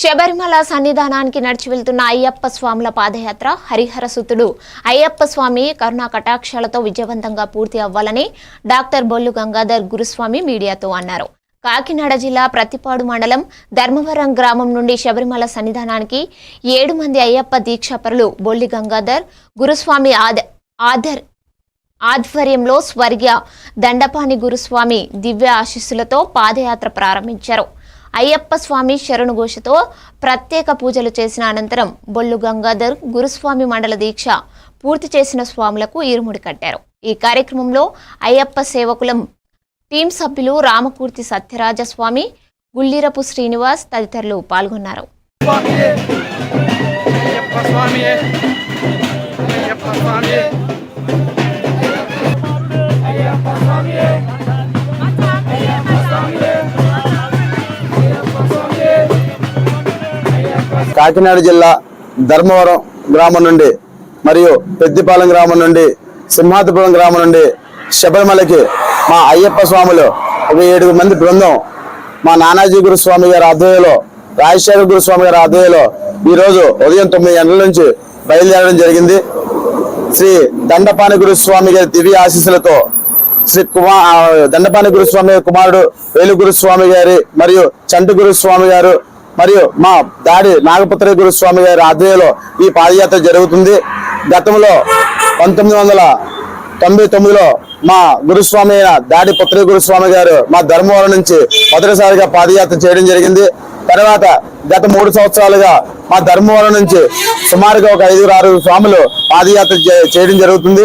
శబరిమల సన్నిధానానికి నడిచి వెళ్తున్న అయ్యప్ప స్వాముల పాదయాత్ర హరిహర సుతుడు. అయ్యప్ప స్వామి కరుణా కటాక్షాలతో విజయవంతంగా పూర్తి అవ్వాలని డాక్టర్ బొల్లు గంగాధర్ గురుస్వామి మీడియాతో అన్నారు. కాకినాడ జిల్లా ప్రతిపాడు మండలం ధర్మవరం గ్రామం నుండి శబరిమల సన్నిధానానికి ఏడు మంది అయ్యప్ప దీక్షాపరులు బొల్లి గంగాధర్ గురుస్వామి ఆద ఆధర్ ఆధ్వర్యంలో స్వర్గీయ దండపాని గురుస్వామి దివ్య ఆశీస్సులతో పాదయాత్ర ప్రారంభించారు. అయ్యప్ప స్వామి శరణు ఘోషతో ప్రత్యేక పూజలు చేసిన అనంతరం బొల్లు గంగాధర్ గురుస్వామి మండల దీక్ష పూర్తి చేసిన స్వాములకు ఇరుముడి కట్టారు. ఈ కార్యక్రమంలో అయ్యప్ప సేవకులం టీం సభ్యులు రామకూర్తి సత్యరాజ స్వామి గుల్లిరపు శ్రీనివాస్ తదితరులు పాల్గొన్నారు. స్వామియే అయ్యప్ప స్వామియే కాకినాడ జిల్లా ధర్మవరం గ్రామం నుండి మరియు పెద్దిపాలెం గ్రామం నుండి సింహాద్రిపురం గ్రామం నుండి శబరిమలకి మా అయ్యప్ప స్వాములు ఒక ఏడుగురు మంది బృందం మా నానాజీ గురుస్వామి గారి ఆధ్వర్యంలో రాజశేఖర గురుస్వామి గారి ఆధ్వర్యంలో ఈ రోజు ఉదయం తొమ్మిది గంటల నుంచి బయలుదేరడం జరిగింది. శ్రీ దండపాని గురుస్వామి గారి దివ్య ఆశీస్సులతో శ్రీ కుమార్ దండపాని గురుస్వామి కుమారుడు వేలు గురుస్వామి గారి మరియు చంటి గురుస్వామి గారు మరియు మా దాడి నాగపుత్ర గురుస్వామి గారి ఆధ్వర్యంలో ఈ పాదయాత్ర జరుగుతుంది. గతంలో పంతొమ్మిది వందల తొంభై తొమ్మిదిలో మా గురుస్వామి అయిన దాడి పుత్ర గురుస్వామి గారు మా ధర్మవరం నుంచి మొదటిసారిగా పాదయాత్ర చేయడం జరిగింది. తర్వాత గత మూడు సంవత్సరాలుగా మా ధర్మవరం నుంచి సుమారుగా ఒక ఐదుగురు ఆరు స్వాములు పాదయాత్ర చే- చేయడం జరుగుతుంది.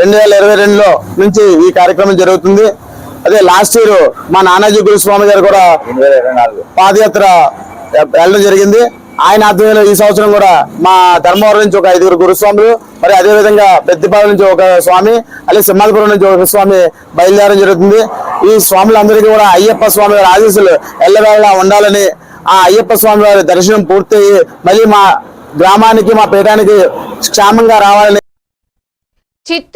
రెండు వేల ఇరవై రెండులో నుంచి ఈ కార్యక్రమం జరుగుతుంది. అదే లాస్ట్ ఇయర్ మా నానాజీ గురుస్వామి గారు కూడా పాదయాత్ర వెళ్ళడం జరిగింది. ఆయన ఆధ్వర్యంలో ఈ సంవత్సరం కూడా మా ధర్మవరం నుంచి ఒక ఐదుగురు గురుస్వాములు మరి అదే విధంగా పెద్దపాలెం నుంచి ఒక స్వామి అలాగే సింహాద్పురం నుంచి ఒక స్వామి బయలుదేరడం జరుగుతుంది. ఈ స్వాములందరికీ కూడా అయ్యప్ప స్వామి వారి ఆశీస్సులు ఎల్లవేళలా ఉండాలని ఆ అయ్యప్ప స్వామి వారి దర్శనం పూర్తయి మళ్ళీ మా గ్రామానికి మా పీఠానికి క్షేమంగా రావాలని చిత్తూరు